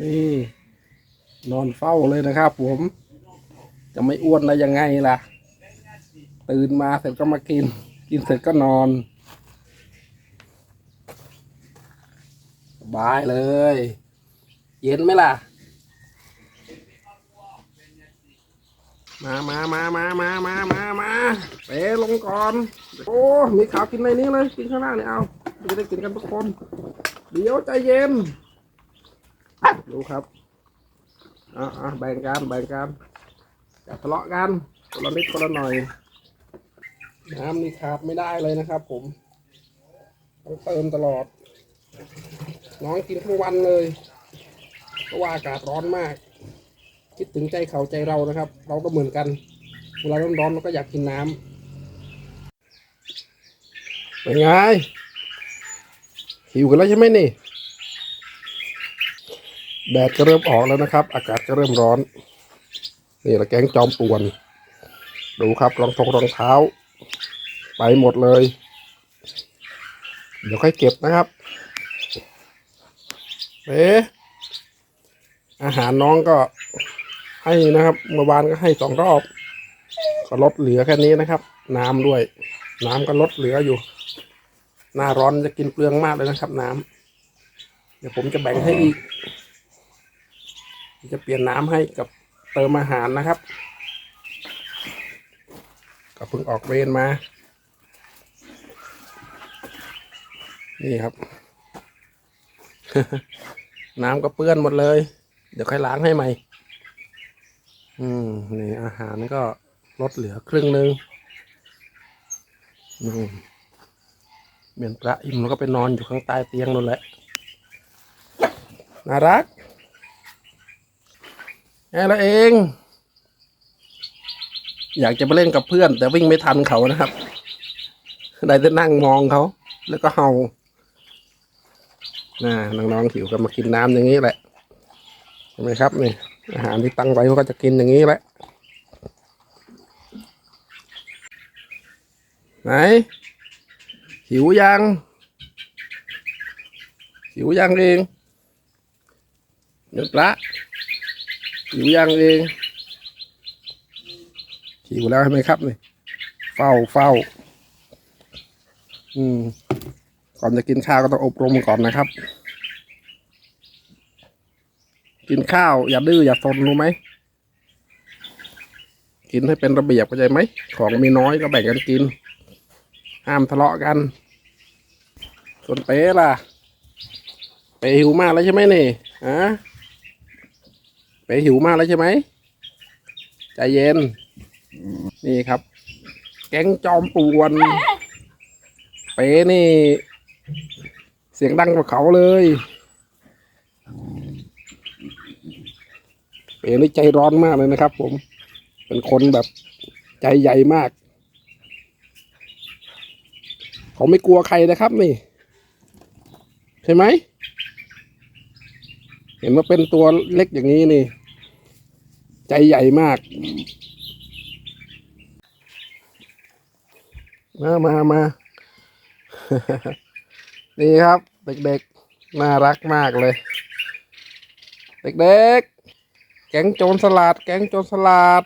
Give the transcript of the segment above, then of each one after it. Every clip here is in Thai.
นี่ นอนเฝ้าเลยนะครับผม จะไม่อ้วนได้ยังไงล่ะ ตื่นมาเสร็จก็มากิน กินเสร็จก็นอนสบายเลย เย็นไหมล่ะ มามามามามามามามาเปลงก่อน โอ้ มีขาวกินในนี้เลย กินข้างล่างเนี่ยเอาจะได้กินกันทุกคน เดี๋ยวใจเย็น ดูครับอ่าอ่าแบ่งกันแบ่งกันอย่าทะเลาะกันคนละนิดคนละหน่อย น้ำนี่ขาดไม่ได้เลยนะครับ ผมต้องเติมตลอด น้องกินทั้งวันเลยเพราะว่าอากาศร้อนมาก คิดถึงใจเขาใจเรานะครับ เราก็เหมือนกันเวลาร้อนๆเราก็อยากกินน้ำเป็นไงหิวกันแล้วใช่ไหมนี่ แดดก็เริ่มออกแล้วนะครับ อากาศก็เริ่มร้อน นี่ละแก๊งจอมป่วน ดูครับรองทงรองเท้า ไปหมดเลย เดี๋ยวค่อยเก็บนะครับเอ๊ะอาหารน้องก็ให้นะครับเมื่อวานก็ให้สองรอบ ก็ลดเหลือแค่นี้นะครับ น้ำด้วย น้ำก็ลดเหลืออยู่ หน้าร้อนจะกินเปลืองมากเลยนะครับ น้ำเดี๋ยวผมจะแบ่งให้อีก จะเปลี่ยนน้ำให้กับเติมอาหารนะครับ ก็เพิ่งออกเวรมา นี่ครับ น้ำก็เปื้อนหมดเลย เดี๋ยวค่อยล้างให้ใหม่ อืมนี่อาหารก็ลดเหลือครึ่งนึงอืมเมียนพระอิ่มแล้วก็ไปนอนอยู่ข้างใต้เตียงนั่นแหละน่ารัก แค่แล้วเอง อยากจะไปเล่นกับเพื่อน แต่วิ่งไม่ทันเขานะครับ ได้แต่นั่งมองเขา แล้วก็เห่าน่าน้องๆหิวก็มากินน้ำอย่างนี้แหละใช่ไหมครับนี่อาหารที่ตั้งไว้เขาก็จะกินอย่างนี้แหละ ไหน หิวยัง หิวยังเองนึกละ หิวยังเองหิวแล้วใช่ไหมครับนี่เฝ้าเฝ้า อืม ก่อนจะกินข้าวก็ต้องอบรมก่อนนะครับ กินข้าว อย่าดื้ออย่าซนรู้ไหมกินให้เป็นระเบียบเข้าใจไหม ของมีน้อยก็แบ่งกันกิน ห้ามทะเลาะกัน ส่วนเป๊ล่ะ เป๊หิวมากแล้วใช่ไหมนี่ฮะ เป๋หิวมากแล้วใช่ไหมใจเย็น นี่ครับ แก๊งจอมป่วน เป๋นี่ เสียงดังกว่าเขาเลย เป๋นี่ใจร้อนมากเลยนะครับ ผม เป็นคนแบบใจใหญ่มาก เขาไม่กลัวใครนะครับนี่ ใช่ไหม เห็นว่าเป็นตัวเล็กอย่างนี้นี่ ใจใหญ่มาก มามามานี่ครับเด็กๆ น่ารักมากเลย เด็กๆ แก๊งโจรสลัด แก๊งโจรสลัด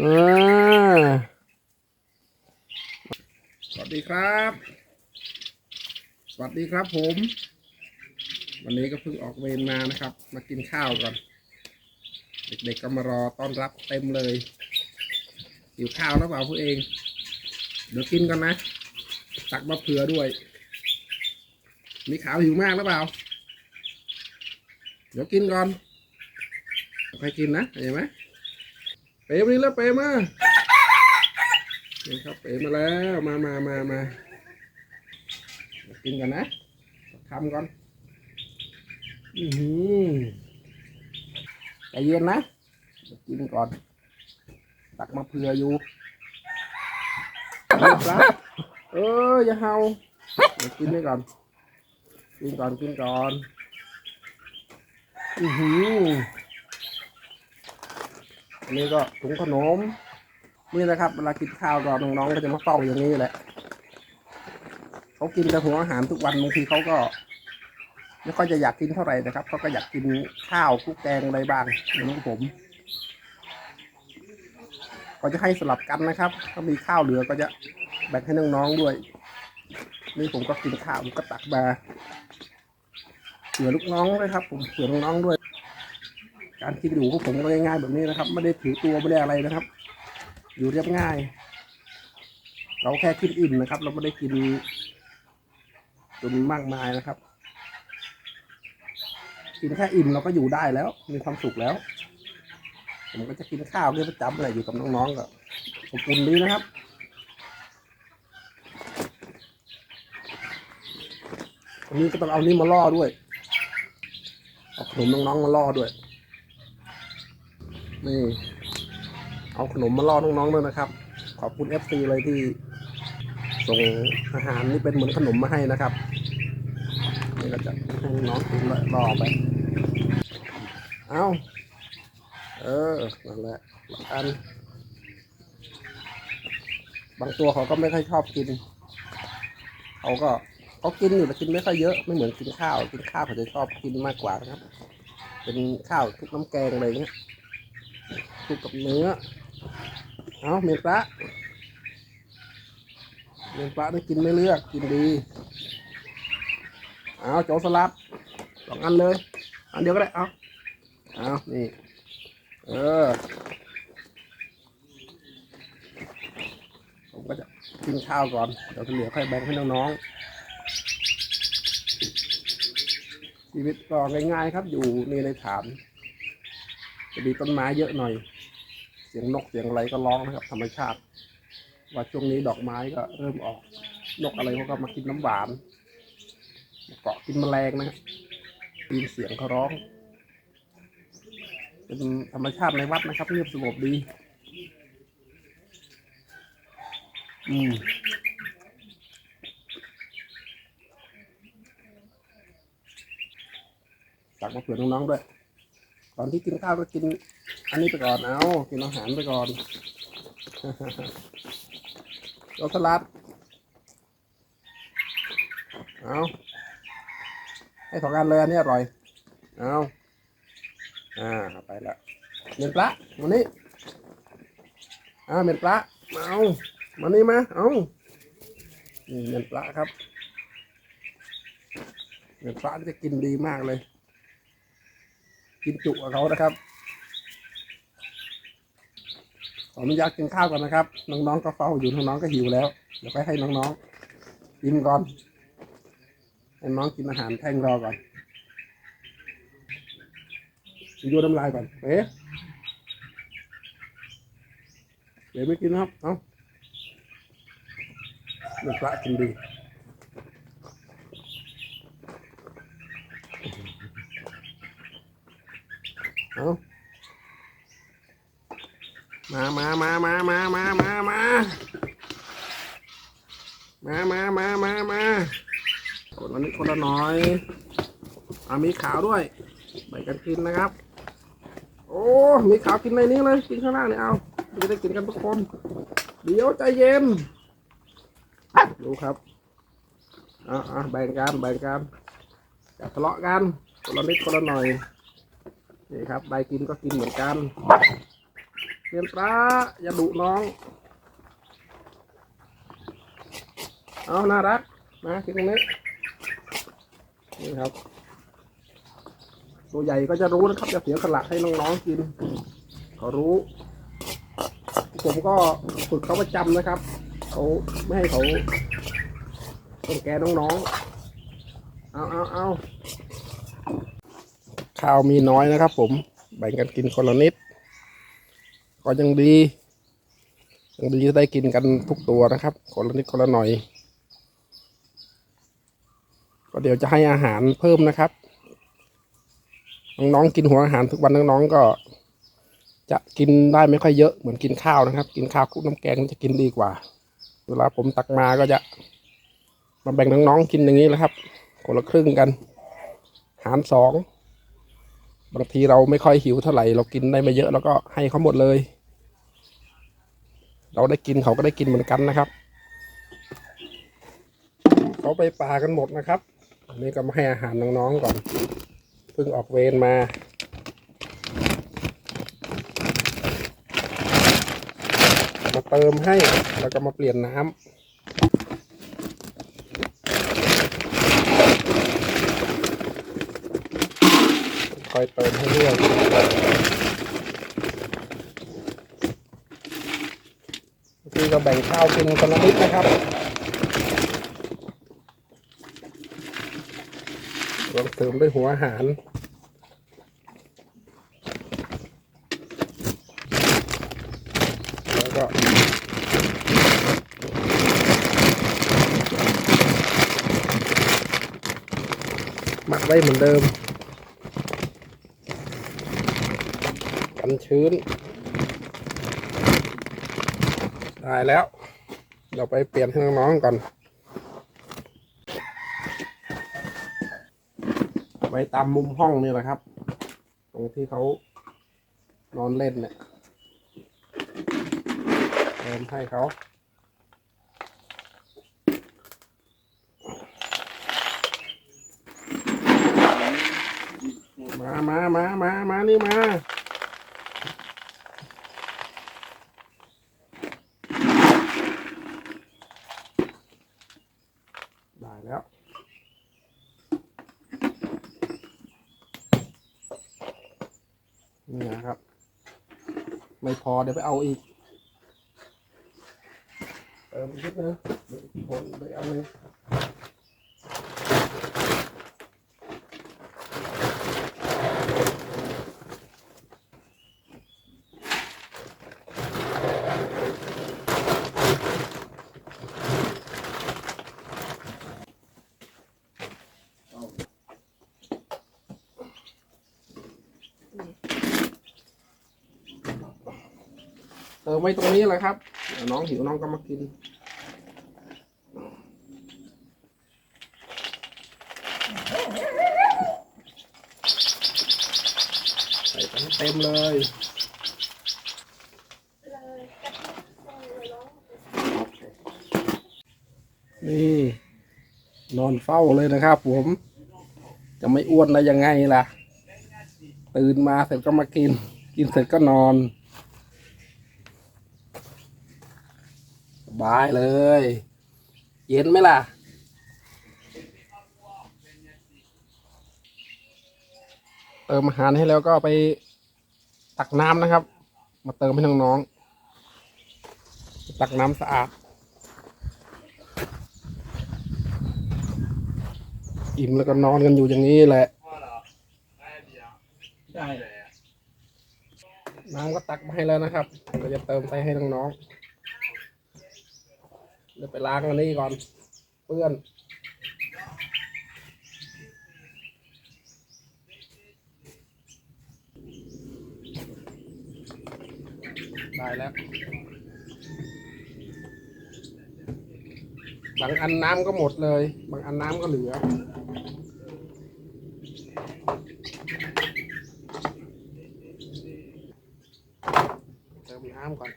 อ่าสวัสดีครับ สวัสดีครับผม วันนี้ก็เพิ่งออกเวรมานะครับ มากินข้าวก่อน เด็กๆก็มารอต้อนรับเต็มเลยหิวข้าวแล้วเปล่าพวกเอง เดี๋ยวกินกันนะ ตักมะเขือด้วย มีขาวหิวมากแล้วเปล่า เดี๋ยวกินก่อนใครกินนะเห็นไหมเป๋มานี่แล้วเป๋มานี่ครับเป๋มาแล้ว มามามามากินกันนะทำก่อน อือหือใจเย็นนะกินก่อน ตักมาเผื่ออยู่เฮ้ยเอออย่าเห่าเดี๋ยวกินไปก่อน กินก่อนกินก่อน อือหืออันนี้ก็ถุงขนม นี่นะครับเวลากินข้าวก็น้องๆก็จะมาเฝ้าอย่างนี้แหละ เขากินแต่หัวอาหารทุกวันบางทีเขาก็ ไม่ค่อยจะอยากกินเท่าไหร่นะครับเขาก็อยากกินข้าวคุกแกงอะไรบ้างนของผม ก็จะให้สลับกันนะครับ ถ้ามีข้าวเหลือก็จะแบ่งให้น้องๆด้วย นี่ผมก็กินข้าวผมก็ตักมาเผื่อลูกน้องด้วยครับ ผมเผื่อน้องๆด้วย การกินอยู่ของผมก็ง่ายๆแบบนี้นะครับ ไม่ได้ถือตัวไม่ได้อะไรนะครับ อยู่เรียบง่าย เราแค่กินอิ่มนะครับ เราไม่ได้กินจนมากมายนะครับ กินแค่อิ่มเราก็อยู่ได้แล้ว มีความสุขแล้ว ผมก็จะกินข้าวเนี่ยประจำเลยอยู่กับน้องๆก็อบอุ่นดีนะครับวันนี้ก็ต้องเอานี่มาล่อด้วยเอาขนมน้องๆมาล่อด้วย นี่ เอาขนมมาล่อน้องๆด้วยนะครับ ขอบคุณเอฟซีเลยที่ส่งอาหารนี่เป็นเหมือนขนมมาให้นะครับนี่ก็จะให้น้องกินแล้วล่อไป เอาเออนั่นแหละหลักอัน บางตัวเขาก็ไม่ค่อยชอบกิน เขาก็เขากินอยู่แต่กินไม่ค่อยเยอะไม่เหมือนกินข้าว กินข้าวเขาจะชอบกินมากกว่านะครับ เป็นข้าวคลุกน้ำแกงอะไรเงี้ยคลุกกับเนื้อ เอาเมนปลาเมนปลาได้กินไม่เลือกกินดีเอาโจสลับสองอันเลย อันเดียวก็ได้เอา เอานี่ เออ ผมก็จะกินข้าวก่อน เดี๋ยวเหลือค่อยแบ่งให้น้องๆ ชีวิตก็ง่ายๆครับ อยู่ในในฐาน จะมีต้นไม้เยอะหน่อย เสียงนกเสียงอะไรก็ร้องนะครับ ธรรมชาติ ว่าช่วงนี้ดอกไม้ก็เริ่มออก นกอะไรเขาก็มากินน้ำหวานเกาะกินแมลงนะครับยินเสียงเขาร้อง เป็นธรรมชาติในวัดนะครับเงียบสงบดี อืมตักมาเผื่อน้องๆด้วย ตอนที่กินข้าวก็กิน อันนี้ไปก่อน เอากินอาหารไปก่อนรสสลัด เอาให้สองอันเลยอันนี้อร่อย เอา อ่าไปละเมียนปลามานี่อ่าเมียนปลามาเอามานี่มาเอานี่เมียนปลาครับเมียนปลาจะกินดีมากเลย กินจุกับเขานะครับขออนุญาตกินข้าวก่อนนะครับ น้องๆก็เฝ้าอยู่น้องๆก็หิวแล้ว เดี๋ยวไปให้น้องๆกินก่อนให้น้องกินอาหารแท่งรอก่อน ยูน้ำลายก่อนเอ๊ะเดี๋ยวไม่กินนะครับ เอาเนื้อปลากินดีเอามามามามามามามามามามามามามาคนละนิดคนละหน้อยอามีขาวด้วยแบ่งกันกินนะครับ มีขาวกินในนี้เลย กินข้างล่างเนี่ยเอาจะได้กินกันทุกคน เดี๋ยวใจเย็น ดูครับอ่าแบ่งกันแบ่งกันอย่าทะเลาะกันคนละนิดคนละหน่อย นี่ครับใบกินก็กินเหมือนกันเรียนปลาอย่าดุน้อง เอาน่ารัก มากินตรงนี้ นี่ครับ ตัวใหญ่ก็จะรู้นะครับ จะเสียสละให้น้องๆกิน เขารู้ ผมก็ฝึกเขาประจำนะครับ เขาไม่ให้เขาต้องแกน้องๆ เอาเอาเอาข้าวมีน้อยนะครับผม แบ่งกันกินคนละนิด ก็ยังดียังดีจะได้กินกันทุกตัวนะครับ คนละนิดคนละหน่อย ก็เดี๋ยวจะให้อาหารเพิ่มนะครับ น้องๆกินหัวอาหารทุกวันน้องๆก็ จะกินได้ไม่ค่อยเยอะเหมือนกินข้าวนะครับ กินข้าวคลุกน้ำแกงจะกินดีกว่า เวลาผมตักมาก็จะ มาแบ่งน้องๆกินอย่างนี้แหละครับ คนละครึ่งกัน หารสองบางทีเราไม่ค่อยหิวเท่าไหร่เรากินได้ไม่เยอะแล้วก็ให้เขาหมดเลย เราได้กินเขาก็ได้กินเหมือนกันนะครับเขาไปป่ากันหมดนะครับอันนี้ก็มาให้อาหารน้องๆก่อน เพิ่งออกเวรมา มาเติมให้ แล้วก็มาเปลี่ยนน้ำคอยเติมให้เรื่อยคือก็แบ่งข้าวกินคนละนิดนะครับ ลองเติมด้วยหัวอาหาร แล้วก็หมักไว้เหมือนเดิม กันชื้น ได้แล้ว เราไปเปลี่ยนให้น้องๆก่อน ไว้ตามมุมห้องนี่แหละครับ ตรงที่เขานอนเล่นเนี่ยเติมให้เขามามามามามานี่มา ได้แล้ว นี่นะครับ ไม่พอเดี๋ยวไปเอาอีกเติมอีกนิดนึงคนไปเอาเลย ติมไว้ตรงนี้แหละครับน้องหิวน้องก็มากินใส่ไปเต็มเลยนี่นอนเฝ้าเลยนะครับผม จะไม่อ้วนได้ยังไงล่ะ ตื่นมาเสร็จก็มากิน กินเสร็จก็นอน บายเลย เย็นไหมล่ะ เติมอาหารให้แล้วก็ไปตักน้ำนะครับ มาเติมให้น้องๆตักน้ำสะอาด อิ่มแล้วก็นอนกันอยู่อย่างนี้แหละได้เลยอะน้ำก็ตักมาให้แล้วนะครับเราจะเติมไปให้น้องๆเดี๋ยวไปล้างอันนี้ก่อน เปื้อนได้แล้วบางอันน้ำก็หมดเลย บางอันน้ำก็เหลือ เติมน้ำก่อน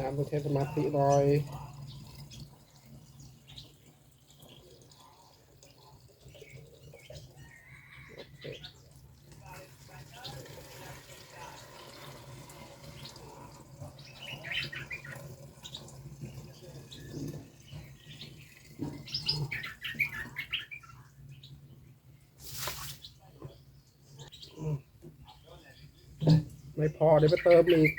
น้ำ ต้องใช้สมาธิหน่อยไม่พอเดี๋ยวไปเติมอีก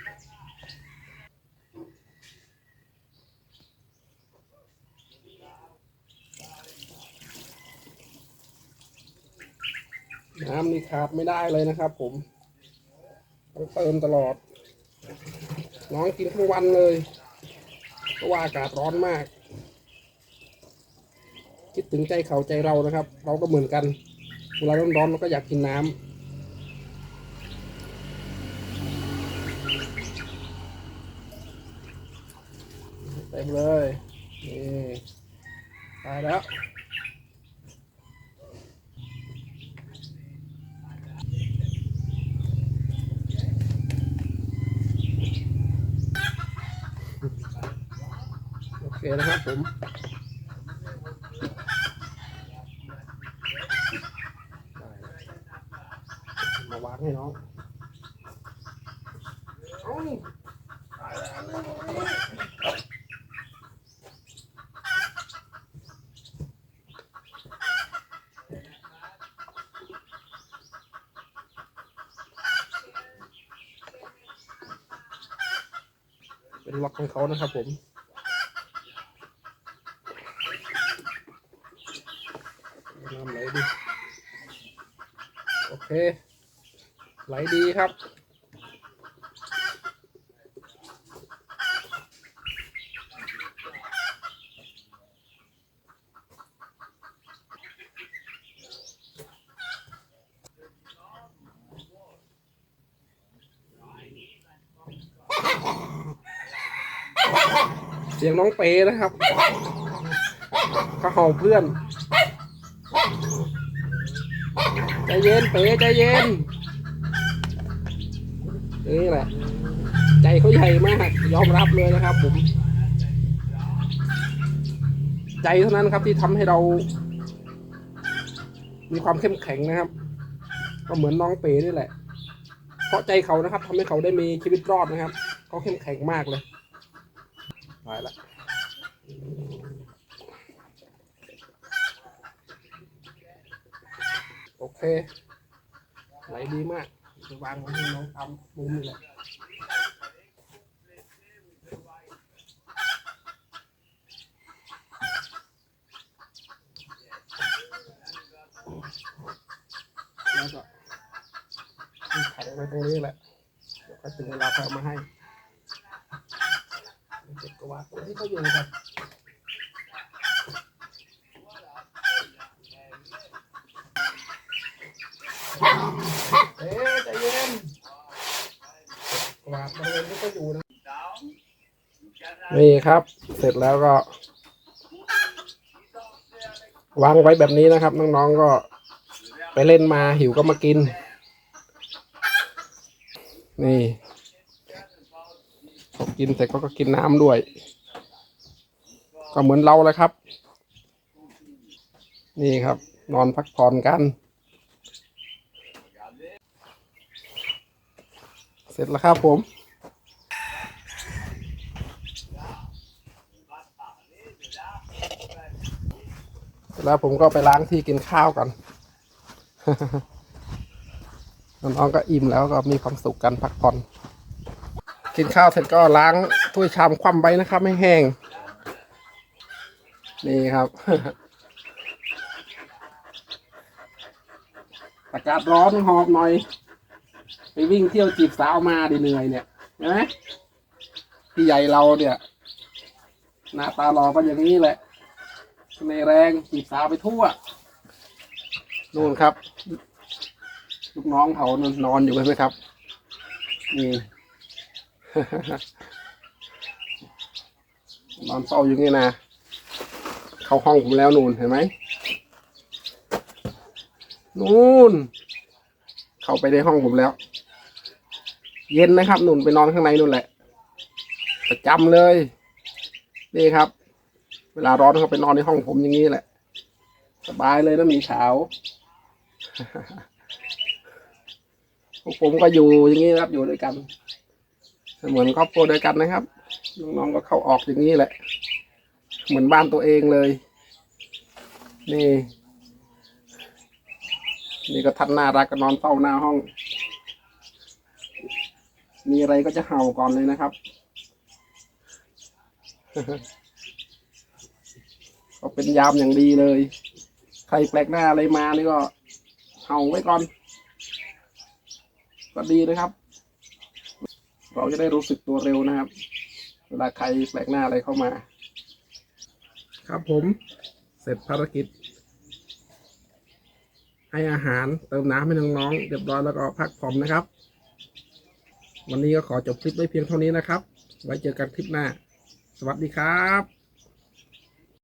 าดไม่ได้เลยนะครับ ผมต้องเติมตลอด น้องกินทั้งวันเลยเพราะว่าอากาศร้อนมาก คิดถึงใจเขาใจเรานะครับ เราก็เหมือนกันเวลาร้อนๆเราก็อยากกินน้ำเต็มเลย นี่ตายแล้ว โอเคนะครับผมมาวางให้น้องเอ้าเป็นล็อกของเขานะครับผม น้ำไหลดี โอเค ไหลดีครับ เสียงน้องเปนะครับเขาเห่าเพื่อน ใจเย็นเป๋ใจเย็นนี่แหละ ใจเขาใหญ่มาก ยอมรับเลยนะครับผม ใจเท่านั้นครับที่ทำให้เรา มีความเข้มแข็งนะครับ ก็เหมือนน้องเป๋นี่แหละ เพราะใจเขานะครับทำให้เขาได้มีชีวิตรอดนะครับ เขาเข้มแข็งมากเลยไปละ โอเค ไหลดีมากจะวางไว้ให้น้องทำมุมนี่แหละแล้วก็มีไขไว้ตรงนี้แหละเดี๋ยวก็ถึงเวลาเขามาให้เก็บกวาตัวที่เขาอยู่กันเอ๊ะ ใจเย็นกวาดบริเวณที่เขาอยู่นะนี่ครับ เสร็จแล้วก็ วางไว้แบบนี้นะครับ น้องๆก็ไปเล่นมาหิวก็มากิน นี่พอกินเสร็จก็กินน้ำด้วย ก็เหมือนเราเลยครับ นี่ครับ นอนพักผ่อนกัน เสร็จแล้วครับผม แล้วผมก็ไปล้างที่กินข้าวกันน้องๆก็อิ่มแล้วก็มีความสุขกันพักผ่อน กินข้าวเสร็จก็ล้างถ้วยชามคว่ำไว้นะครับไม่แห้ง นี่ครับอากาศร้อนหอบหน่อย ไปวิ่งเที่ยวจีบสาวมาดิเหนื่อยเนี่ยเห็นไหมพี่ใหญ่เราเนี่ยหน้าตาหล่อก็อย่างนี้แหละในแรงจีบสาวไปทั่วนู่นครับ ลูกน้องเขานนอนอยู่ไหมครับนี่นอนเฝ้าอยู่นี่นะเข้าห้องผมแล้วนู่นเห็นไหมนู่น เข้าไปในห้องผมแล้ว เย็นนะครับนุ่นไปนอนข้างในนู่นแหละ ประจำเลย นี่ครับ เวลาร้อนเขาไปนอนในห้องผมอย่างนี้แหละ สบายเลยนะหมีขาวผมก็อยู่อย่างนี้ครับอยู่ด้วยกัน เหมือนครอบครัวเด้วยวกันนะครับน้องๆก็เข้าออกอย่างนี้แหละ เหมือนบ้านตัวเองเลย นี่ นี่ก็ทันน่ารักก็นอนเฝ้าหน้าห้อง มีอะไรก็จะเห่าก่อนเลยนะครับ ก็เป็นยามอย่างดีเลย ใครแปลกหน้าอะไรมานี่ก็เห่าไว้ก่อน ก็ดีนะครับ เราจะได้รู้สึกตัวเร็วนะครับ เวลาใครแปลกหน้าอะไรเข้ามา ครับผม เสร็จภารกิจให้อาหารเติมน้ำให้น้องๆเรียบร้อยแล้วก็พักผ่อนนะครับ วันนี้ก็ขอจบคลิปไว้เพียงเท่านี้นะครับ ไว้เจอกันคลิปหน้า สวัสดีครับ